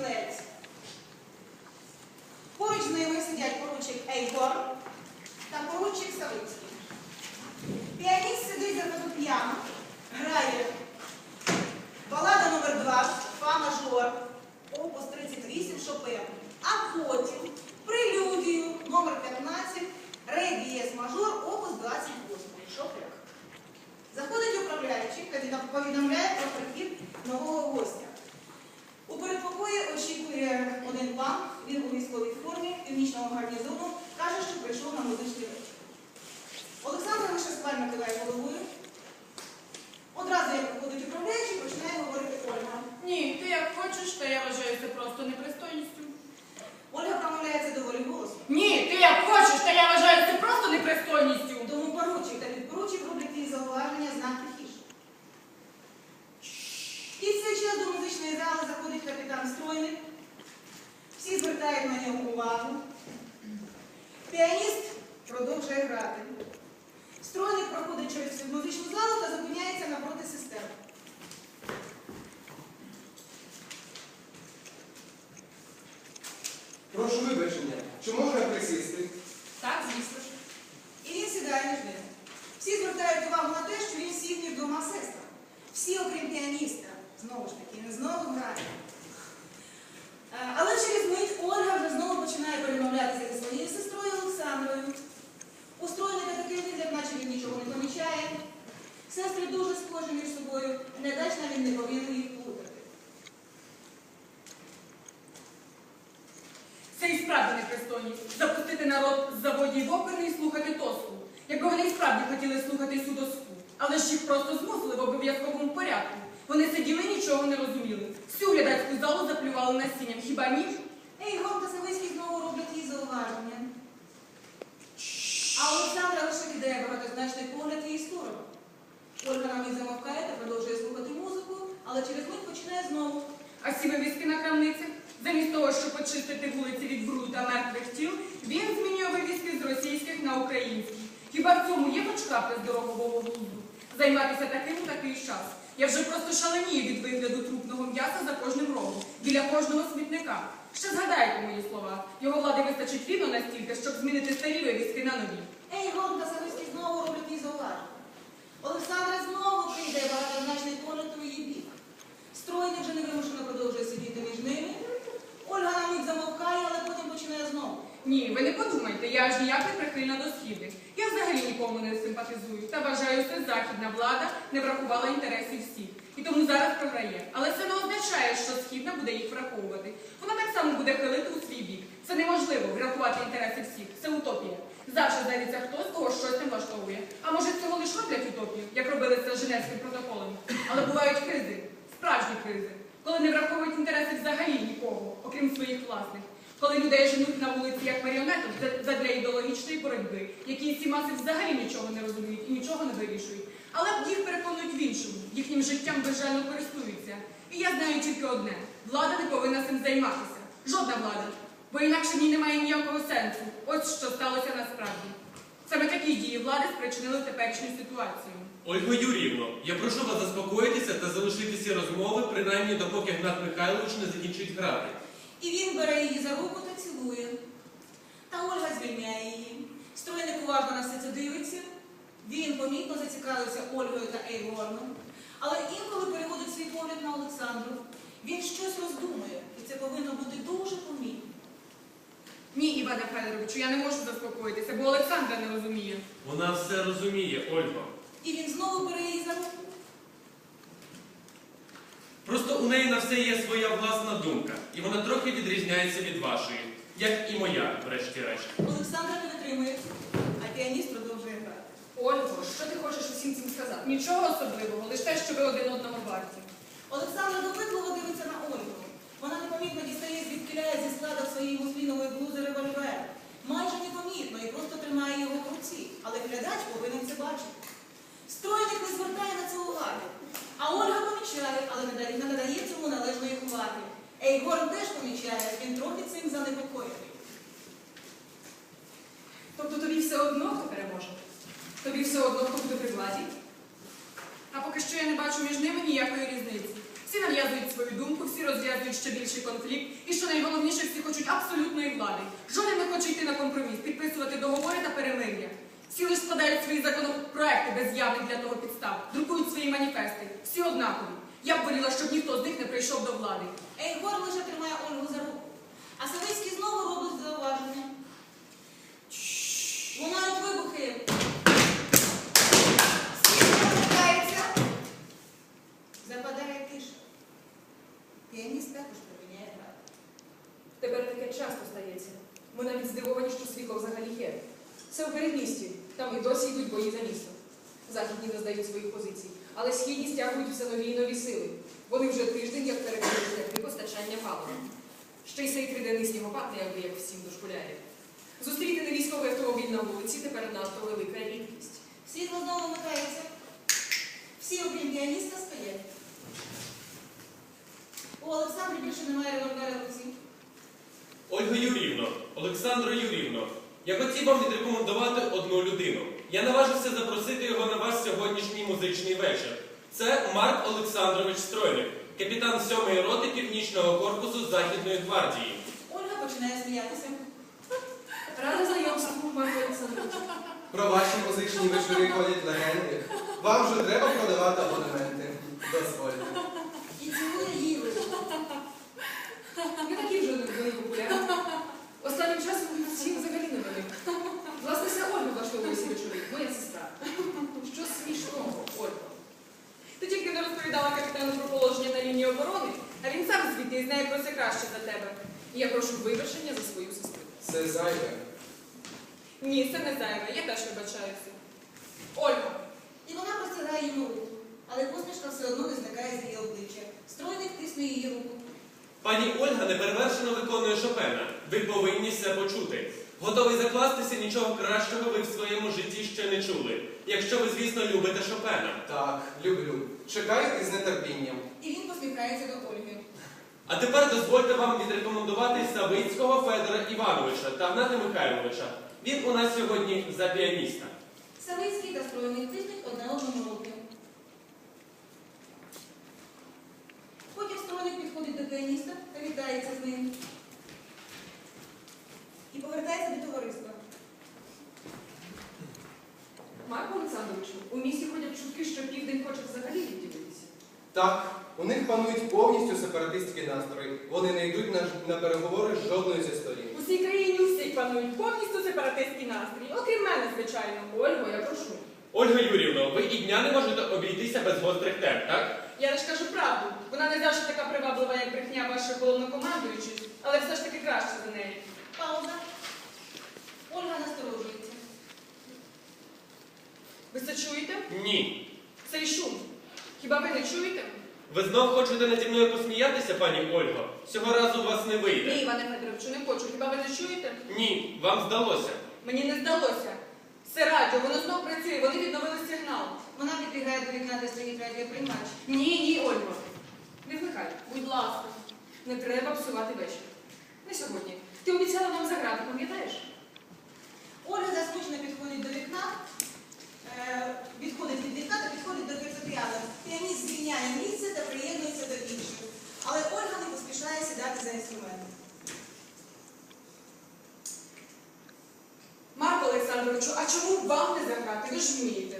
стілець. Поруч з ними сидять поручик Ейгор та поручик Савицький. Піаніст сидить за фортепіано, грає балада номер 2 Фа мажор, опус 38 Шопен. А потім прелюдію номер 15 Ре дієс мажор, опус 28 Шопен. Заходить управляючий та повідомляє про прихід нового гостя. У передпокої очікує один пан, він у військовій формі північного гарнізону, каже, що прийшов на музичний вечір. Олександр лише схвально кидає головою. Одразу як приходить управляючий, починає говорити Ольга. Ні, ти як хочеш, та я вважаю це просто непристойністю. Ольга промовляється доволі голосно. Ні, ти як хочеш, та я вважаю це просто непристойністю. Тому поручик та підпоручик роблять їй зауваження знак тихіше. І в цей час до музичної зали заходить капітан Стройник. Всі звертають на нього увагу. Піаніст продовжує грати. Стройник проходить через всю музичну залу та зупиняється напроти системи. Прошу вибачення, чи можна присісти? Так, звісно ж. І він сідає між ними. Всі звертають увагу на те, що він сів між двома сестрами. Всі, окрім піаніста, знову ж таки, він знову грає. Е, Але через мить Ольга вже знову починає перемовлятися зі своєю сестрою Олександрою. У стройника такий вигляд, наче він нічого не помічає. Сестри дуже схожі між собою, не дач навіть не повинен їх плутати. Це і справді непристойність. Запустити народ з заводів і слухати тоску. Якби вони і справді хотіли слухати цю доску. Але ж їх просто змусили в обов'язковому порядку. Вони сиділи нічого не розуміли. Всю глядацьку залу заплювали насінням. Хіба ні? Ей, Гон та Савицький знову роблять їй зауваження. А Олександра лише кидає багатозначний погляд її сторону. Ольга на мить замовкає та продовжує слухати музику, але через мить починає знову. А ці вивіски на крамницях? Замість того, щоб очистити вулиці від бруду та мертвих тіл, він змінює вивіски з російських на українські. Хіба в цьому є хоч крапля здорового глузду? Займатися таким у такий час. Я вже просто шаленію від вигляду трупного м'яса за кожним рогом, біля кожного смітника. Ще згадайте мої слова. Його влади вистачить рівно настільки, щоб змінити старі вивіски на нові. Ей, Гон та Савицький знову роблять їй зауваження. Олександра знову кидає багатозначний погляд у її бік. Стройник вже невимушено продовжує сидіти між ними. Ольга на мить замовкає, але потім починає знову. Ні, ви не подумайте, я аж ніяк не прихильна до східних. Я взагалі нікому не симпатизую та вважаю, що західна влада не врахувала інтересів всіх. І тому зараз програє. Але це не означає, що східна буде їх враховувати. Вона так само буде хилити у свій бік. Це неможливо врахувати інтереси всіх. Це утопія. Завжди знайдеться хтось, кого щось не влаштовує. А може цього лиш роблять утопію, як робили це з Женевським протоколом. Але бувають кризи, справжні кризи, коли не враховують інтереси взагалі нікого, окрім своїх власних. Коли людей женуть на вулиці як маріонеток за- задля ідеологічної боротьби, які ці маси взагалі нічого не розуміють і нічого не вирішують. Але їх переконують в іншому, їхнім життям безжально користуються. І я знаю тільки одне: влада не повинна цим займатися. Жодна влада. Бо інакше в ній немає ніякого сенсу. Ось що сталося насправді. Саме такі дії влади спричинили теперішню ситуацію. Ольго Юріївно, я прошу вас заспокоїтися та залишити ці розмови, принаймні допоки Гнат Михайлович не закінчить грати. І він бере її за руку та цілує. Та Ольга звільняє її. Стройник уважно на все це дивиться. Він помітно зацікавився Ольгою та Ейгорном. Але інколи переводить свій погляд на Олександру. Він щось роздумує, і це повинно бути дуже помітно. Ні, Іване Федоровичу, я не можу заспокоїтися, бо Олександра не розуміє. Вона все розуміє, Ольго. І він знову бере її за руку. Просто у неї на все є своя власна думка, і вона трохи відрізняється від вашої, як і моя, врешті-решт. Олександра не витримує, а піаніст продовжує грати. Ольго, що ти хочеш усім цим сказати? Нічого особливого, лише те, що ви один одного варті. Олександра допитливо дивиться на Ольгу. Вона непомітно дістає звідкиляє зі складу своєї муслінової блузи револьвер. Майже непомітно і просто тримає його в руці. Але глядач повинен це бачити. Стройник не звертає на це уваги. А Ольга помічає, але не надає цьому належної уваги. Ейгорн теж помічає, він трохи цим занепокоєний. Тобто тобі все одно, хто переможе? Тобі все одно, хто буде при владі? А поки що я не бачу між ними ніякої різниці. Всі нав'язують свою думку, всі розв'язують ще більший конфлікт, і що найголовніше, всі хочуть абсолютної влади. Жоден не хоче йти на компроміс, підписувати договори та перемир'я. Всі лише складають свої законопроекти без явних для того підстав, друкують свої маніфести. Всі однакові. Я б воліла, щоб ніхто з них не прийшов до влади. Ейгор лише тримає Ольгу за руку. А Савицький знову робить зауваження. Лунають вибухи. Всі повертаються. Западає тиша. Піаніст також припиняє грати. Тепер таке часто стається. Ми навіть здивовані, що світло взагалі є. Це у передмісті. Там і досі йдуть бої за місто. Західні не здають своїх позицій, але східні стягують все нові і нові сили. Вони вже тиждень як перекрили шляхи постачання палива. Ще й цей триденний снігопад не аби як всім дошкуляє. Зустріти на військовий автомобіль на вулиці тепер надто велика рідкість. Світло знову вмикається. Всі, окрім піаніста, стоять. У Олександрі більше немає револьвера в руці. Ольга Юрівно, Олександро Юрівно, я хотів вам відрекомендувати одну людину. Я наважився запросити його на ваш сьогоднішній музичний вечір. Це Марк Олександрович Стройник, капітан 7-ї роти Північного корпусу Західної гвардії. Ольга починає сміятися. Рада знайомству, Марко Олександрович. Про ваші музичні вечори ходять легенди. Вам вже треба продавати абонементи. Дозвольте. І цілує її лише. Ми такі вже не були популярні. Останнім часом всі взагалі не вони. Власне, це Ольга влаштовує ці вечори, моя сестра. Що смішного, Ольга? Ти тільки не розповідала капітану про положення на лінії оборони, а він сам звідти і знає про це краще за тебе. І я прошу вибачення за свою сестру. Це зайве. Ні, це не зайве, я теж вибачаюся. Ольга, І вона простягає йому руку. Але посмішка все одно не зникає з її обличчя. Стройник тисне її руку. Пані Ольга неперевершено виконує Шопена. Ви повинні це почути. Готовий закластися, нічого кращого ви в своєму житті ще не чули. Якщо ви, звісно, любите Шопена. Так, люблю. Чекаю із нетерпінням. І він посміхається до Ольги. А тепер дозвольте вам відрекомендувати Савицького Федора Івановича та Гната Михайловича. Він у нас сьогодні за піаніста. Савицький та стройник тиснуть одне одному руки. Потім стройник підходить до піаніста та вітається з ним. І повертається до товариства. Марко Олександровичу, у місті ходять чутки, що південь хоче взагалі відділитися. Так, у них панують повністю сепаратистські настрої. Вони не йдуть на, на переговори з жодною зі сторін. у всій країні у всіх панують повністю сепаратистський настрій, окрім мене, звичайно. Ольго, я прошу. Ольга Юрівна, ви і дня не можете обійтися без гострих тем, так? Я лише кажу правду. Вона не завжди така приваблива, як брехня ваших головнокомандуючих, але все ж таки краще за неї. Пауза. Ольга насторожується. Ви це чуєте? Ні. Цей шум. Хіба ви не чуєте? Ви знов хочете наді мною посміятися, пані Ольго? Цього разу у вас не вийде. Ні. Іване Федоровичу, не хочу. Хіба ви не чуєте? Ні, вам здалося. Мені не здалося. Це радіо, воно знов працює, вони відновили сигнал. Вона підбігає до вікна, де стоїть радіоприймач. Ні, ні, Ольго. Не вмикай. Будь ласка. Не треба псувати вечір. Не сьогодні. Ти обіцяла нам заграти, пам'ятаєш? Ольга засмучено підходить до вікна, е, відходить від вікна та підходить до фортепіано. Піаніст звільняє місце та приєднується до інших. Але Ольга не поспішає сідати за інструмент. Марко Олександровичу, а чому б вам не заграти? Ви ж вмієте.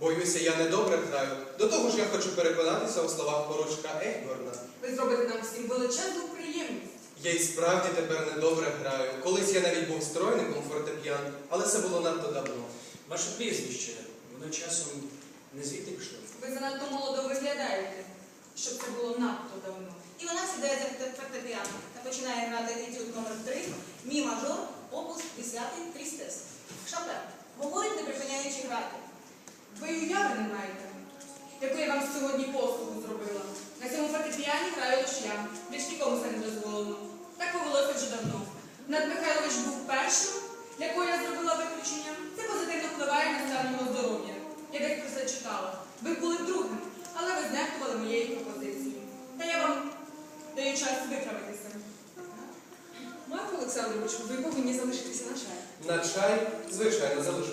Боюся, я недобре граю. До того ж я хочу переконатися у словах поручка Ейгорна. Ви зробите нам всім величезну приємність. Я й справді тепер недобре граю. Колись я навіть був стройником фортепіано, але це було надто давно. Ваше прізвище, воно часом не звідти пішло. Ви занадто молодо виглядаєте, щоб це було надто давно. І вона сідає за фортепіано та починає грати етюд номер 3 мі мажор, опус 10 трістес. Шопен говорить, не припиняючи грати. Ви уяви не маєте, яку я вам сьогодні послугу зробила. На цьому фортепіані граю лише я. Більш нікому це не дозволено. Так повелося вже давно. Над Михайлович був першим, для кого я зробила виключення. Це позитивно впливає на стан його здоров'я. Я десь про це читала. Ви були другим, але ви знехтували моєю пропозицією. Та я вам даю час виправитися. Марко Олександрович, ви повинні залишитися на чай. На чай, звичайно, залишуся.